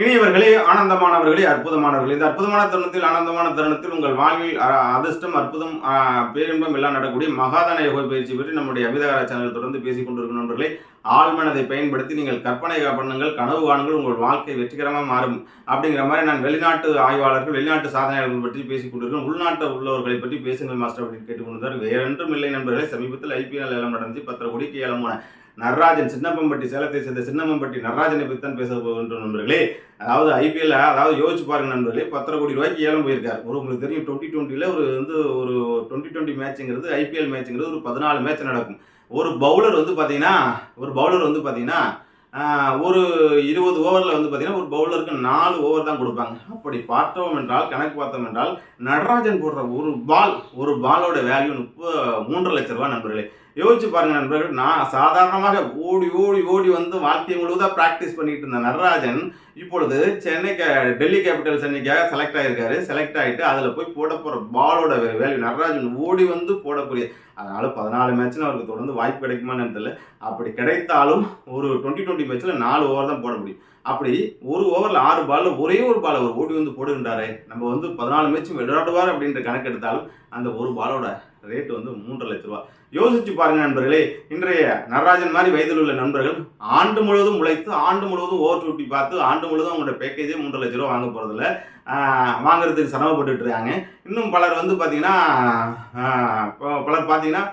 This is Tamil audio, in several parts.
இனியவர்களே ஆனந்தமானவர்களே அற்புதமானவர்களே இந்த அற்புதமான தருணத்தில் ஆனந்தமான தருணத்தில் உங்கள் வாழ்வில் அதிர்ஷ்டம் அற்புதம் பேரின்பம் எல்லாம் நடக்கக்கூடிய மகாதான யோக பயிற்சி பற்றி நம்முடைய அமிதகார சேனல் தொடர்ந்து பேசிக் கொண்டிருக்கும் நண்பர்களே ஆழ்மனதை பயன்படுத்தி நீங்கள் கற்பனை பண்ணுங்கள் கனவு காணுங்கள் உங்கள் வாழ்க்கை வெற்றிகரமாக மாறும் அப்படிங்கிற மாதிரி நான் வெளிநாட்டு ஆய்வாளர்கள் வெளிநாட்டு சாதனையாளர்கள் பற்றி பேசிக் கொண்டிருக்கிறேன். உள்நாட்டு உள்ளவர்களை பற்றி பேசுங்கள் மாஸ்டர் அப்படின்னு கேட்டுக்கொண்டிருந்தார் வேறென்றும் இல்லை நண்பர்களே சமீபத்தில் ஐபிஎல் ஏலம் நடந்து பத்திர கோடிக்கு ஏலமான நடராஜன் சின்னப்பம்பட்டி சேலத்தை சேர்ந்த சின்னப்பம்பட்டி நடராஜனை பற்றி தான் பேச போகின்றோம் நண்பர்களே. அதாவது ஐபிஎல் அதாவது யோசிச்சு பாருங்க நண்பர்களே பத்தரை கோடி ரூபாய்க்கு ஏலம் போயிருக்காரு. ஒரு உங்களுக்கு தெரியும் டுவெண்ட்டி டுவெண்ட்டியில் ஒரு வந்து ஒரு டுவெண்ட்டி டுவெண்ட்டி மேட்ச்ங்கிறது ஐபிஎல் மேட்ச்ங்கிறது ஒரு பதினாலு மேட்ச் நடக்கும். ஒரு பவுலர் வந்து பார்த்தீங்கன்னா ஒரு பவுலர் வந்து பார்த்தீங்கன்னா ஒரு இருபது ஓவரில் வந்து பார்த்தீங்கன்னா ஒரு பவுலருக்கு நாலு ஓவர் தான் கொடுப்பாங்க. அப்படி பார்த்தோம் என்றால் கணக்கு பார்த்தோம் என்றால் நடராஜன் போடுற ஒரு பால் ஒரு பாலோட வேல்யூ முப்ப மூன்றரை லட்ச ரூபா நண்பர்களே. யோசிச்சு பாருங்க நண்பர்கள் நான் சாதாரணமாக ஓடி ஓடி ஓடி வந்து வாழ்க்கை முழுவதாக ப்ராக்டிஸ் பண்ணிக்கிட்டு இருந்த நடராஜன் இப்பொழுது சென்னை டெல்லி கேபிட்டல்ஸ் அன்னைக்காக செலக்ட் ஆகியிருக்காரு செலக்ட் ஆகிட்டு அதில் போய் போட போகிற பாலோட வேல்யூ நடராஜன். ஓடி வந்து போடக்கூடிய அதனால் பதினாலு மேட்ச்னு அவருக்கு தொடர்ந்து வாய்ப்பு கிடைக்குமான்னு தெரியல. அப்படி கிடைத்தாலும் ஒரு டுவெண்ட்டி டுவெண்ட்டி மேட்ச்சில் நாலு ஓவர் தான் போட முடியும். அப்படி ஒரு ஓவரில் ஆறு பாலில் ஒரே ஒரு பால் அவர் ஓடி வந்து போடுகின்றாரு. நம்ம வந்து பதினாலு மேட்ச்சும் விளையாடுவார் அப்படின்ற கணக்கு எடுத்தாலும் அந்த ஒரு பாலோட ரேட் வந்து மூன்றரை லட்ச ரூபா. யோசிச்சு பாருங்க நண்பர்களே இன்றைய நடராஜன் மாதிரி வயதில் உள்ள நண்பர்கள் ஆண்டு முழுவதும் உழைத்து ஆண்டு முழுவதும் ஓவர் டியூட்டி பார்த்து ஆண்டு முழுவதும் அவங்களோட பேக்கேஜே மூன்றரை லட்ச ரூபா வாங்க போகிறதில்ல வாங்குறதுக்கு சிரமப்பட்டுட்டு இருக்காங்க. இன்னும் பலர் வந்து பார்த்தீங்கன்னா பலர் பார்த்தீங்கன்னா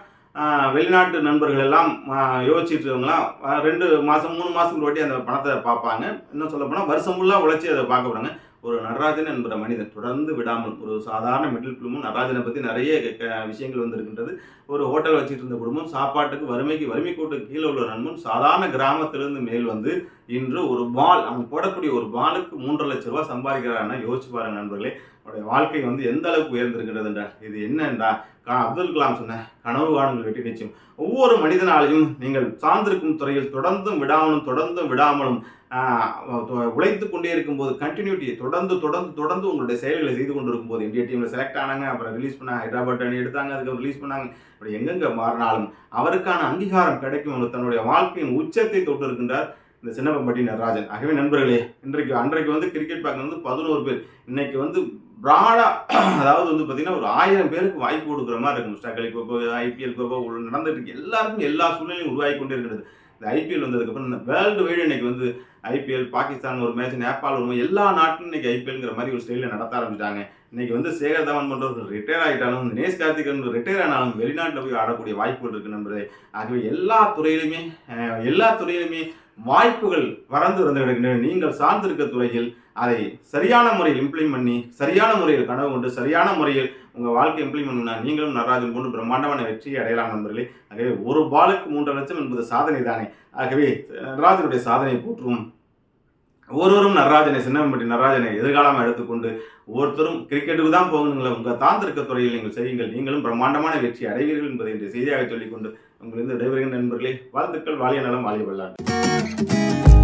வெளிநாட்டு நண்பர்கள் எல்லாம் ஆஹ், யோசிச்சுட்டு இருக்கவங்களாம் ரெண்டு மாதம் மூணு மாதத்துக்கு ஒரு வாட்டி அந்த பணத்தை பார்ப்பாங்க. இன்னும் சொல்ல போனால் வருஷம் ஃபுல்லாக உழைச்சி அதை பார்க்க போகிறாங்க ஒரு நடராஜன் என்கிற மனிதன் தொடர்ந்து விடாமல் ஒரு சாதாரண மிடில் குடும்பம் நடராஜனை பற்றி நிறைய க- விஷயங்கள் வந்திருக்கின்றது. ஒரு ஹோட்டல் வச்சுட்டு இருந்த குடும்பம் சாப்பாட்டுக்கு வறுமைக்கு வறுமை கோட்டுக்கு கீழே உள்ள நண்பன் சாதாரண கிராமத்திலிருந்து மேல் வந்து இன்று ஒரு பால் அவன் போடக்கூடிய ஒரு பாலுக்கு மூன்றரை லட்ச ரூபா சம்பாதிக்கிறான்னா யோசிச்சு பாருங்க நண்பர்களே. அவருடைய வாழ்க்கை வந்து எந்த அளவுக்கு உயர்ந்திருக்கிறதுன்றா இது என்னென்றா கா அப்துல் கலாம் சொன்ன கனவு காணுங்கள் வெற்றி நிச்சயம். ஒவ்வொரு மனிதனாலையும் நீங்கள் சார்ந்திருக்கும் துறையில் தொடர்ந்தும் விடாமலும் தொடர்ந்தும் விடாமலும் தொ- உழைத்து கொண்டே இருக்கும்போது கண்டினியூட்டியை தொடர்ந்து தொடர்ந்து தொடர்ந்து உங்களுடைய செயல்களை செய்து கொண்டு இருக்கும்போது இந்திய டீமில் செலக்ட் ஆனாங்க அப்புறம் ரிலீஸ் பண்ணாங்க ஹைதராபாத் அணி எடுத்தாங்க அதுக்கப்புறம் ரிலீஸ் பண்ணாங்க இப்படி எங்கெங்கே மாறினாலும் அவருக்கான அங்கீகாரம் கிடைக்கும் தன்னுடைய வாழ்க்கையின் உச்சத்தை தொட்டு இருக்கின்றார் இந்த சின்னப்பம்பட்டி நடராஜன் ஆகவே நண்பர்களே இன்றைக்கு அன்றைக்கு வந்து கிரிக்கெட் பார்க்க வந்து பதினோரு பேர். இன்னைக்கு வந்து பிராடா அதாவது வந்து பார்த்தீங்கன்னா ஒரு ஆயிரம் பேருக்கு வாய்ப்பு கொடுக்குற மாதிரி இருக்கும். ஸ்டக்கலி கோப்போ ஐபிஎல் கோப்போ நடந்துட்டு இருக்கு. எல்லாருக்கும் எல்லா சூழ்நிலையும் உருவாகி கொண்டே இருக்கிறது இந்த ஐபிஎல் வந்ததுக்கப்புறம் இந்த வேர்ல்டு வைடு இன்னைக்கு வந்து ஐபிஎல் பாகிஸ்தான் ஒரு மேட்ச் நேபாள் ஒரு எல்லா நாட்டிலும் இன்னைக்கு ஐபிஎல்ங்கிற மாதிரி ஒரு ஸ்டைலில் நடத்த ஆரம்பிச்சிட்டாங்க. இன்னைக்கு வந்து சேகர் தவன் பண்ணுறவர்கள் ரிட்டையர் ஆகிட்டாலும் இந்த நேஷ் கார்த்திகன் ரிட்டையர் ஆனாலும் வெளிநாட்டில் போய் ஆடக்கூடிய வாய்ப்புகள் இருக்கு நண்பர்களே. ஆகவே எல்லா துறையிலுமே எல்லா துறையிலுமே வாய்ப்புகள் பறந்து வந்து கிடக்கின்றன நீங்கள் சார்ந்திருக்க துறையில் அதை சரியான முறையில் இம்ப்ளிமெண்ட் பண்ணி சரியான முறையில் கனவு கொண்டு சரியான முறையில் உங்கள் வாழ்க்கை இம்ப்ளிமெண்ட் பண்ணால் நீங்களும் நடராஜன் போன்று பிரம்மாண்டமான வெற்றியை அடையலாம் நண்பர்களே. ஆகவே ஒரு பாலுக்கு மூன்று லட்சம் என்பது சாதனை தானே ஆகவே நடராஜனுடைய சாதனையை போற்றுவோம் ஒருவரும் நடராஜனை சின்னம்பட்டி நடராஜனை எதிர்காலமாக எடுத்துக்கொண்டு ஒவ்வொருத்தரும் கிரிக்கெட்டுக்கு தான் போகணுங்களா உங்கள் தாந்திருக்க துறையில் நீங்கள் செய்யுங்கள். நீங்களும் பிரம்மாண்டமான வெற்றி அடைவீர்கள் என்பதை இன்று செய்தியாக சொல்லிக்கொண்டு உங்களிருந்து விடைபெறுகின்ற நண்பர்களே வாழ்த்துக்கள் வாழிய நலம் வாலிய விளையாட்டு